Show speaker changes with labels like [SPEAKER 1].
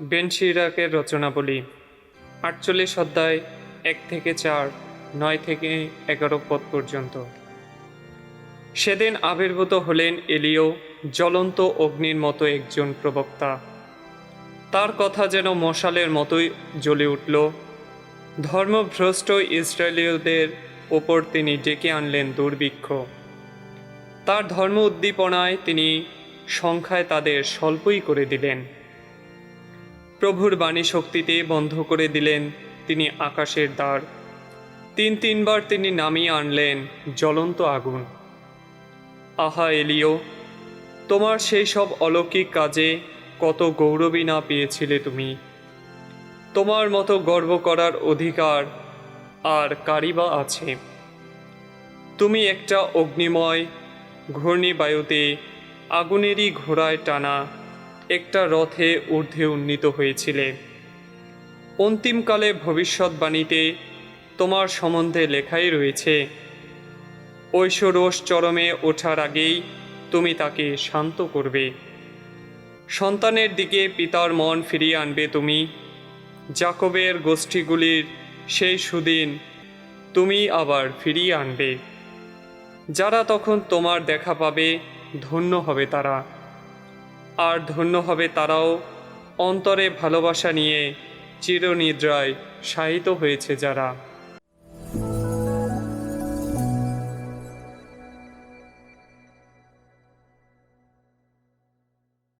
[SPEAKER 1] Ben সিরাকের রচনাবলী, আটচল্লিশ অধ্যায়, এক থেকে চার, নয় থেকে এগারো পদ পর্যন্ত। সেদিন আবির্ভূত হলেন এলিও, জ্বলন্ত অগ্নির মতো একজন প্রবক্তা। তার কথা যেন মশালের মতোই জ্বলে উঠল। ধর্মভ্রষ্ট ইসরায়েলীয়দের ওপর তিনি ডেকে আনলেন দুর্ভিক্ষ। তার ধর্ম উদ্দীপনায় তিনি সংখ্যায় তাদের স্বল্পই করে দিলেন। প্রভুর বাণী শক্তিতে বন্ধ করে দিলেন তিনি আকাশের দ্বার। তিন তিনবার তিনি নামিয়ে আনলেন জ্বলন্ত আগুন। আহা, এলিও, তোমার সেই সব অলৌকিক কাজে কত গৌরবী না পেয়েছিলে তুমি। তোমার মতো গর্ব করার অধিকার আর কারিবা আছে। তুমি একটা অগ্নিময় ঘূর্ণিবায়ুতে আগুনেরই ঘোড়ায় টানা একটা রথে ঊর্ধ্বে উন্নীত হয়েছিলে। অন্তিমকালে ভবিষ্যৎবাণীতে তোমার সম্বন্ধে লেখাই রয়েছে। ঐশ্বরোষ চরমে ওঠার আগেই তুমি তাকে শান্ত করবে। সন্তানের দিকে পিতার মন ফিরিয়ে আনবে তুমি। জাকবের গোষ্ঠীগুলির সেই সুদিন তুমি আবার ফিরিয়ে আনবে। যারা তখন তোমার দেখা পাবে ধন্য হবে তারা। আর ধন্য হবে তারাও। অন্তরে ভালোবাসা নিয়ে চিরনিদ্রায় শায়িত হয়েছে যারা।